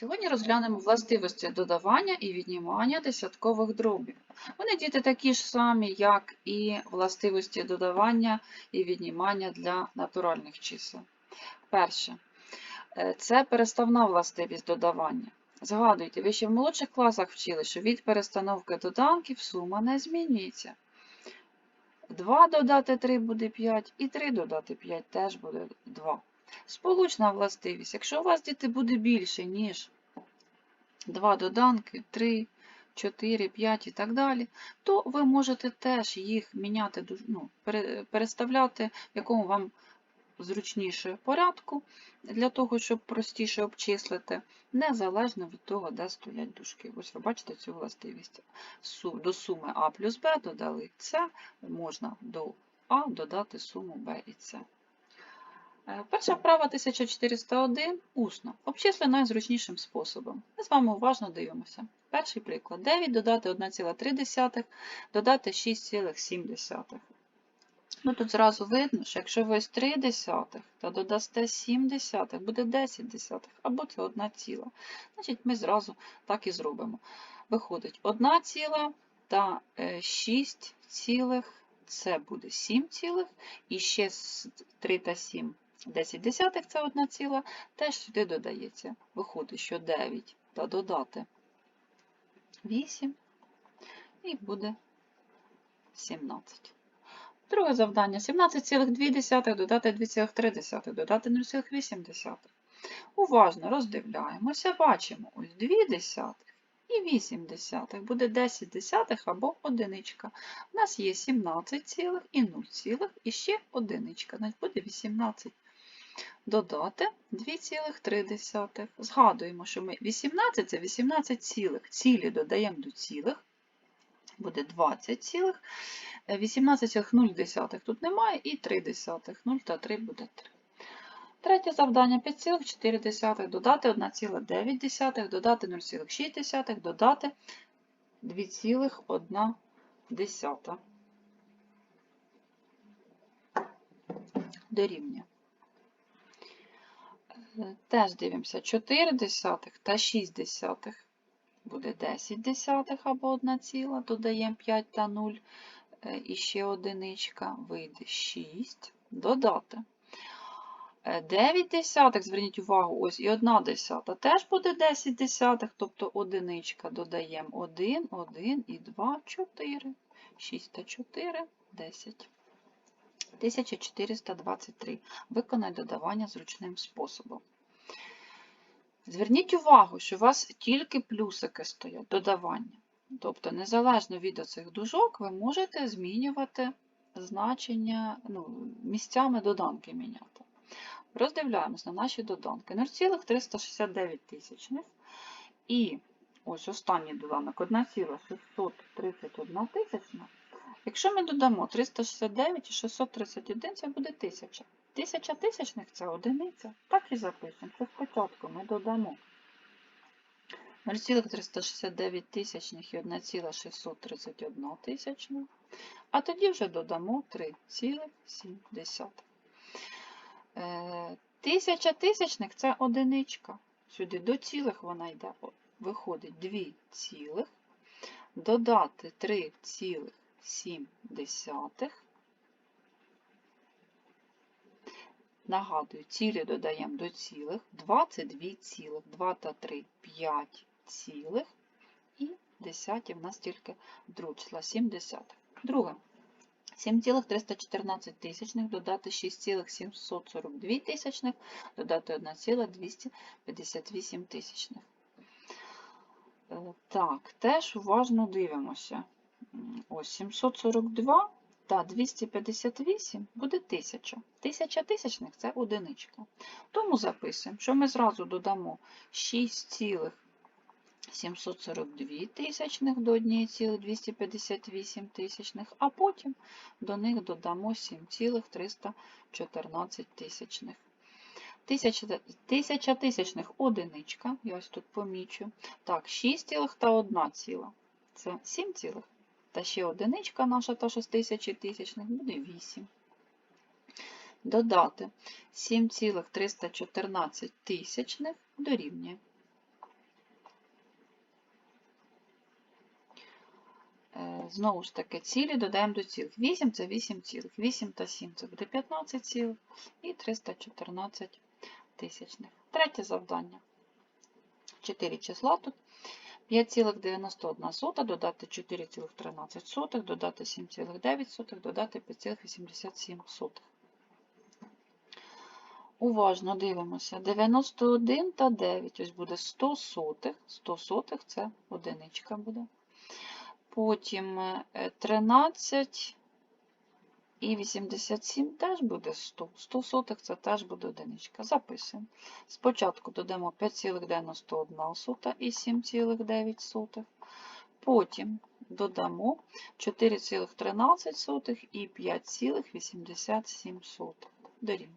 Сьогодні розглянемо властивості додавання і віднімання десяткових дробів. Вони діти такі ж самі, як і властивості додавання і віднімання для натуральних чисел. Перше. Е, Це переставна властивість додавання. Згадуйте, ви ще в молодших класах вчили, що від перестановки доданків сума не змінюється. 2 додати 3 буде 5, і 3 додати 5 теж буде 2. Сполучна властивість. Якщо у вас діти буде більше, ніж 2 доданки, 3, 4, 5 і так далі, то ви можете теж їх міняти, ну, переставляти, в якому вам зручніше порядку, для того, щоб простіше обчислити, незалежно від того, де стоять дужки. Ось ви бачите цю властивість. До суми А плюс Б додали С, можна до А додати суму Б і С. Е, Перша вправа 1401 усно. Обчисли найзручнішим способом. Ми з вами уважно дивимося. Перший приклад. 9 додати 1,3, додати 6,7. Ну, тут зразу видно, що якщо ви ось 3 десятих, то додасте 7 десятих, буде 10 десятих, або це 1 ціла. Значить, ми зразу так і зробимо. Виходить 1 ціла та 6 цілих, це буде 7 цілих, і ще 3 та 7 10 десятих це 1 ціла, теж сюди додається. Виходить, що 9 та додати 8 і буде 17. Друге завдання 17,2 додати 2,3, додати 0,8. Уважно роздивляємося, бачимо ось 2 десятих і 8 десятих. Буде 10 десятих або одиничка. У нас є 17 цілих і 0 цілих, і ще одиничка. Значить буде 18. Додати 2,3. Згадуємо, що ми 18 це 18 цілих. Цілі додаємо до цілих. Буде 20 цілих. 18,0 тут немає і 3 десятих. 0 та 3 буде 3. Третє завдання 5,4 додати 1,9, додати 0,6, додати 2,1. Дорівнює. Е, Теж дивимося 4 десятих та 6 десятих буде 10 десятих або 1 ціла, додаємо 5 та 0, е, і ще одиничка, вийде 6, додати. Е, 9 десятих, зверніть увагу, ось і 1 десята, теж буде 10 десятих, тобто одиничка, додаємо 1, 1 і 2, 4, 6 та 4, 10. 1423. Виконай додавання зручним способом. Зверніть увагу, що у вас тільки плюсики стоять, додавання. Тобто, незалежно від оцих дужок, ви можете змінювати значення, ну, місцями доданки міняти. Роздивляємось на наші доданки. 0,369 тисячних. І ось останній доданок 1,631 тисячна. Якщо ми додамо 369 і 631, це буде 1000. Тисяча тисячних це одиниця. Так і запишемо. Це спочатку ми додамо 0,369 тисячних і 1,631 тисячних, а тоді вже додамо 3,7. Е, Тисяча тисячних це одиничка. Сюди до цілих вона йде. Виходить 2 цілих, додати 3,7. Нагадую, цілі додаємо до цілих, 22 цілих, 2 та 3, 5 цілих, і десяті в нас тільки друг числа 7 десятих. Друге. 7,314 тисячних, додати 6,742 тисячних, додати 1,258 тисячних. Е, Так, теж уважно дивимося. Ось 742 та 258 буде 1000. 1000 тисячних це одиничка. Тому записуємо, що ми зразу додамо 6,742 тисячних до 1,258 тисячних, а потім до них додамо 7,314 тисячних. Тисяча тисячних одиничка, я ось тут помічу. Так, 6 цілих та 1 ціла. Це 7 цілих. Та ще одиничка наша, та шеститисячних, буде 8. Додати 7,314 тисячних дорівнює. Е, знову ж таки, цілі додаємо до цілих. 8 це 8 цілих, 8 та 7 це буде 15 цілих і 314 тисячних. Третє завдання. Чотири числа тут 5,91 додати 4,13, додати 7,9, додати 5,87. Уважно дивимося. 91 та 9. Ось буде 100 сотих. 100 сотих це одиничка буде. Потім е, 13 і 87 теж буде 100. 100 сотих це теж буде одиничка. Записуємо. Спочатку додамо 5,91 сота і 7,9. Потім додамо 4,13 сотих і 5,87 дорівнює.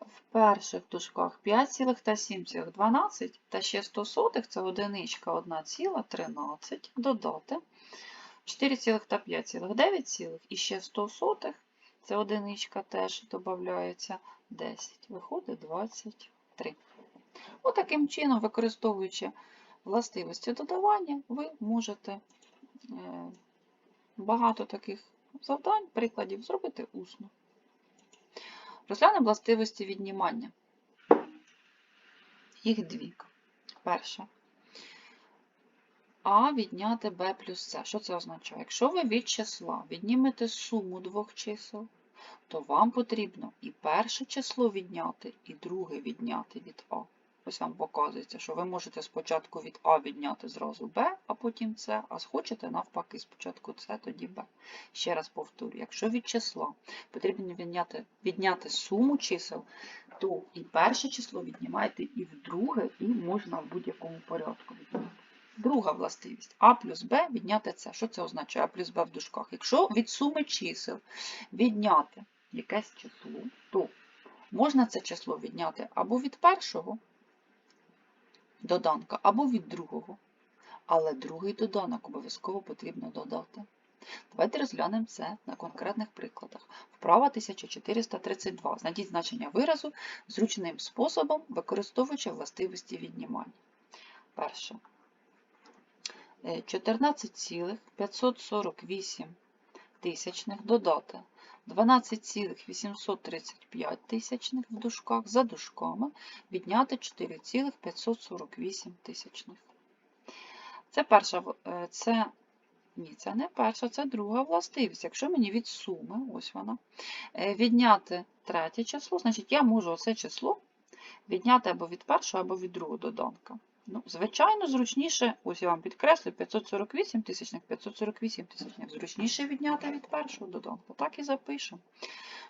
В перших дужках 5 та 7 цілих 12 та ще 100 сотих це одиничка 1 ціла 13 додати 4 та 5 9 і ще 100 сотих це одиничка теж додається 10. Виходить 23. Отаким чином, використовуючи властивості додавання, ви можете е, багато таких завдань, прикладів зробити усно. Розглянемо властивості віднімання. Їх дві. Перша. А відняти Б плюс С. Що це означає? Якщо ви від числа віднімете суму двох чисел, то вам потрібно і перше число відняти, і друге відняти від А. Ось вам показується, що ви можете спочатку від А відняти зразу Б, а потім С, а схочете навпаки, спочатку С, тоді Б. Ще раз повторю, якщо від числа потрібно відняти, відняти суму чисел, то і перше число віднімаєте, і в друге, і можна в будь-якому порядку відняти. Друга властивість А плюс Б відняти С. Що це означає А плюс Б в дужках? Якщо від суми чисел відняти якесь число, то можна це число відняти або від першого доданка, або від другого. Але другий доданок обов'язково потрібно додати. Давайте розглянемо це на конкретних прикладах. Вправа 1432. Знайдіть значення виразу зручним способом, використовуючи властивості віднімання. Перше. 14,548 тисячних додати 12,835 тисячних в дужках за дужками відняти 4,548 тисячних. Це перша, е, це, ні, це не перша, це друга властивість. Якщо мені від суми, ось вона, е, відняти третє число, значить я можу оце число відняти або від першого, або від другого доданка. Ну, звичайно, зручніше, ось я вам підкреслю, 548 тисячних, 548 тисячних. Зручніше відняти від першого доданку. Так і запишемо.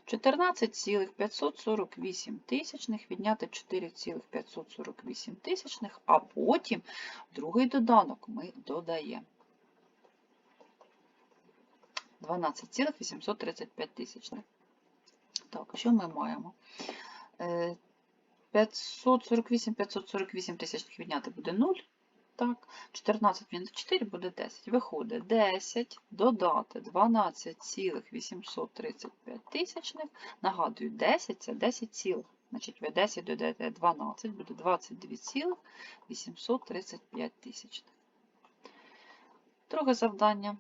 14,548 тисячних відняти 4,548 тисячних, а потім другий доданок ми додаємо. 12,835 тисячних. Так, що ми маємо? Е, 548, 548 тисячних відняти буде 0. Так, 14 мінус 4 буде 10. Виходить 10 додати 12,835 тисячних. Нагадую, 10 це 10 цілих. Значить, ви 10 додаєте 12, буде 22,835 тисячних. Друге завдання.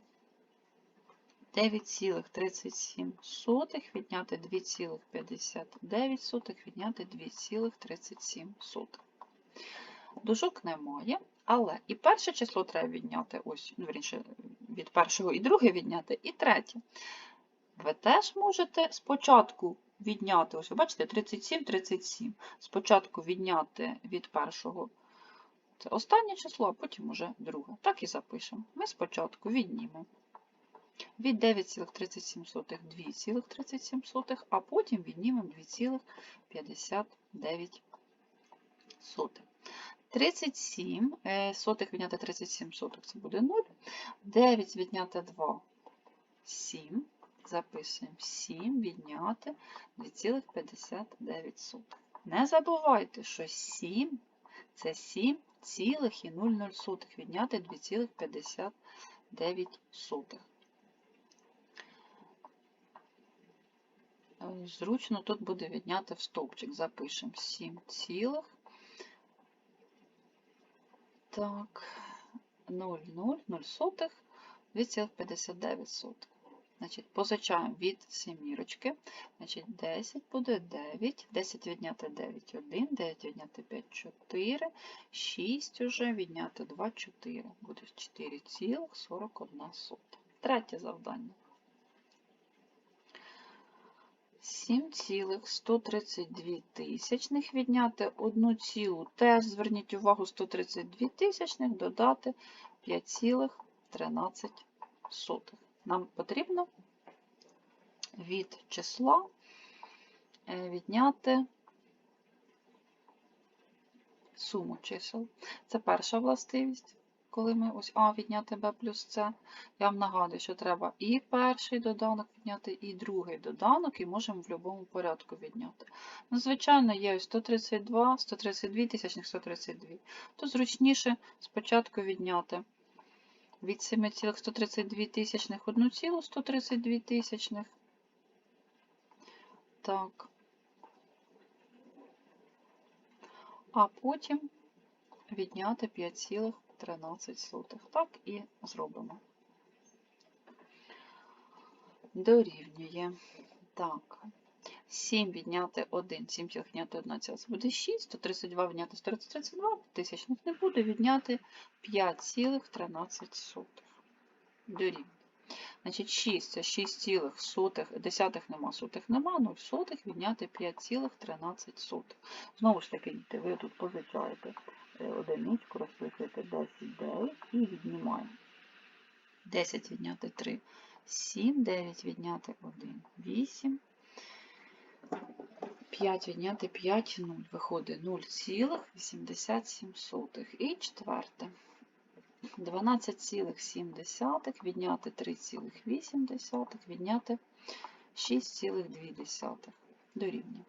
9,37 відняти 2,59 відняти 2,37. Дужок немає, але і перше число треба відняти, ось, ну, вірніше, від першого і друге відняти, і третє. Ви теж можете спочатку відняти, ось ви бачите, 37, 37. Спочатку відняти від першого це останнє число, а потім уже друге. Так і запишемо. Ми спочатку віднімемо від 9,37 2,37, а потім віднімемо 2,59. 37 е, сотих відняти 37 сотих це буде 0. 9 відняти 2 7. Записуємо 7 відняти 2,59. Не забувайте, що 7 це 7 цілих і 0,0 сотих відняти 2,59. Зручно тут буде відняти в стовпчик. Запишемо 7 цілих. Так, 0,0, сотих, 2,59 сотих. Значить, позичаємо від семірочки. Значить, 10 буде 9, 10 відняти 9, 1, 9 відняти 5, 4, 6 уже відняти 2, 4. Буде 4,41. Третє завдання. 7,132 тисячних відняти 1 цілу. Теж зверніть увагу 132 тисячних додати 5,13. Нам потрібно від числа е, відняти суму чисел. Це перша властивість, коли ми ось А відняти Б плюс С. Я вам нагадую, що треба і перший доданок відняти, і другий доданок, і можемо в будь-якому порядку відняти. Ну, звичайно, є ось 132, 132 тисячних, 132. То зручніше спочатку відняти від 7,132 тисячних 1,132 тисячних. Так. А потім відняти 5,13. Так і зробимо. Дорівнює. Так. 7 відняти 1, 7 цілих відняти 1, це буде 6, 132 відняти 132, тисячних не буде, відняти 5,13. Дорівнює. Значить, 6 це 6 цілих сотих, десятих нема, сотих нема, 0 сотих відняти 5,13 сотих. Знову ж таки, діти, ви тут позичаєте одиничку, розписуєте 10, 9 і віднімаємо. 10 відняти 3, 7, 9 відняти 1, 8, 5 відняти 5, 0. Виходить 0,87. І четверте. 12,7 відняти 3,8, відняти 6,2 дорівнює.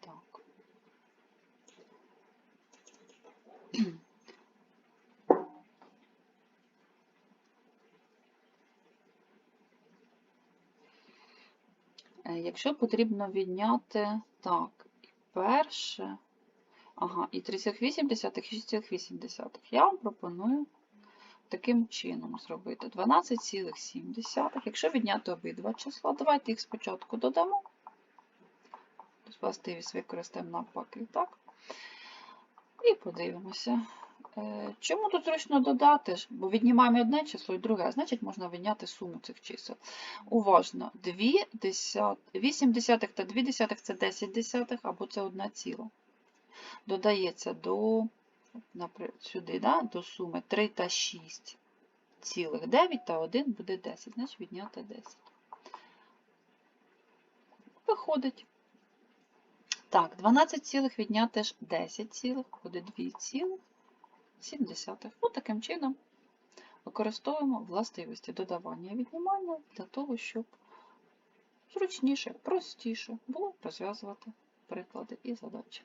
Так. Е, Якщо потрібно відняти так, перше, ага, і 3,8, і 6,8, я вам пропоную таким чином зробити 12,7. Якщо відняти обидва числа, давайте їх спочатку додамо. Властивість використаємо навпаки, так? І подивимося. Е, Чому тут зручно додати? Бо віднімаємо одне число і друге, значить можна відняти суму цих чисел. Уважно, 2 десят... 8 десятих та 2 десятих це 10 десятих, або це одна ціла. Додається до, наприклад, сюди, да, до суми 3 та 6 цілих 9 та 1 буде 10, значить відняти 10. Виходить. Так, 12 цілих відняти ж 10 цілих, буде 2 цілих. 7. Ось таким чином використовуємо властивості додавання і віднімання для того, щоб зручніше, простіше було розв'язувати приклади і задачі.